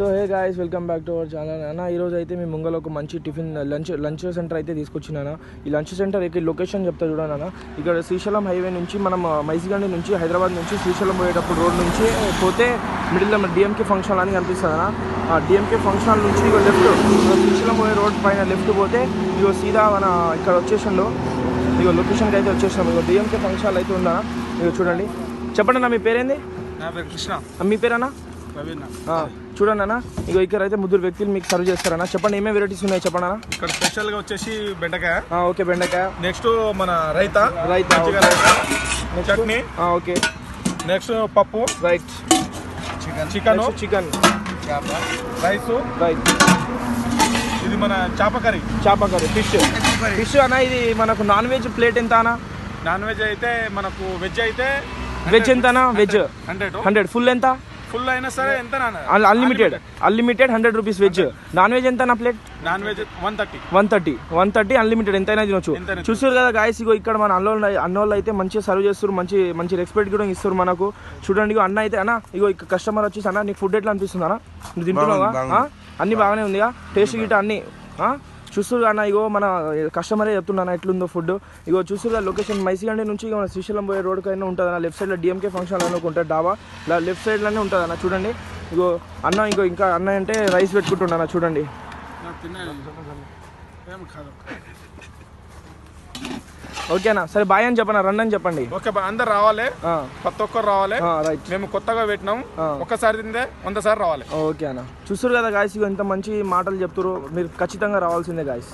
So hey guys welcome back to our channel అన్న ఈరోజు అయితే మీ ముంగలో ఒక మంచి టిఫిన్ లంచ్ లంచ్ సెంటర్ అయితే తీసుకొచ్చినాను ఈ లంచ్ సెంటర్ ఇక్కడ లొకేషన్ చెప్తా చూడండి అన్న ఇక్కడ శ్రీశైలం హైవే నుంచి మనం మైసిగండి నుంచి హైదరాబాద్ నుంచి శ్రీశైలం పోయేటప్పుడు రోడ్ నుంచి పోతే మిడిల్ డిఎంకే ఫంక్షన్ హాల్ అని కనిపిస్తుంది అన్న ఆ డిఎంకే ఫంక్షన్ హాల్ నుంచి ఇక లెఫ్ట్ శ్రీశైలం పోయే రోడ్ పైన లెఫ్ట్ పోతే ఇగో సీదా మన ఇక్కడ వచ్చేసంలో ఇగో లొకేషన్కి అయితే వచ్చేసాం ఇగో డిఎంకే ఫంక్షన్ హాల్ అయితే ఉందా ఇగో చూడండి. చెప్పండి అన్న మీ పేరేంది? నా పేరు కృష్ణ. మీ పేరన్నా ప్రవీణ్ ఆ, చూడండి అన్న. ఇగో ఇక్కడ అయితే ముగ్గురు వ్యక్తులు మీకు సర్వ్ చేస్తారన్న. చెప్పండి ఏమేమి వెరైటీస్ ఉన్నాయి చెప్పండి అన్న ఇక్కడ స్పెషల్గా వచ్చేసి బెండకాయ. ఆ, ఓకే బెండకాయ. నెక్స్ట్ మన రైతా. రైతా? చట్నీ. ఆ, ఓకే. నెక్స్ట్ పప్పు. Right chicken chicken rice right ఇది మన చేప కర్రీ. చేప కర్రీ ఫిష్ ఫిష్ అన్న ఇది మనకు నాన్ వెజ్ ప్లేట్ ఎంత అన్న? నాన్ వెజ్ అయితే మనకు వెజ్ అయితే వెజ్ ఎంత వెజ్ హండ్రెడ్ హండ్రెడ్ ఫుల్ ఎంత? ఫుల్ అయినా సరే ఎంత unlimited unlimited hundred rupees veg non veg ఎంత నా plate non veg one thirty one thirty one thirty unlimited ఎంతైనా తినొచ్చు. చూస్తారు కదా గాయస్ ఇగో ఇక్కడ మన అన్నోళ్ళు అన్నోళ్ళు అయితే మంచిగా సర్వ్ చేస్తారు మంచి మంచి రెస్పెక్ట్ కూడా ఇస్తారు మనకు. చూడండి ఇగో అన్న అయితే అన్న ఇగో ఇక్కడ కస్టమర్ వచ్చేసి అన్న నీకు ఫుడ్ ఎట్లా అనిపిస్తుంది అన్న? నువ్వు తింటున్నావా? అన్ని బాగానే ఉందిగా? టేస్ట్ గిట అన్ని ఆ? చూస్తురు అన్న ఇగో మన కస్టమరే చెప్తున్నా ఎట్లుందో ఫుడ్ ఇగో చూస్తారు లొకేషన్ మైసిగండి నుంచి ఇక మన శ్రీశైలం పోయే రోడ్ కైనా ఉంటుంది అన్న లెఫ్ట్ సైడ్లో డిఎంకే ఫంక్షన్ అనుకుంటా డాబా. ఇలా లెఫ్ట్ సైడ్లోనే ఉంటుంది అన్న చూడండి. ఇగో అన్న ఇంకో ఇంకా అన్న అంటే రైస్ పెట్టుకుంటున్నా చూడండి. ఓకేనా? సరే బాయ్ అని చెప్పనా? రన్ అని చెప్పండి. ఓకే బా, అందరు రావాలి. ప్రతి ఒక్కరు రావాలి. రైట్. మేము కొత్తగా పెట్టినాం. ఒక్కసారి తిందే వంద సార్లు రావాలి. ఓకే అన్న. చూస్తారు కదా గాయస్ ఇంత మంచి మాటలు చెప్తారు మీరు ఖచ్చితంగా రావాల్సిందే గాయస్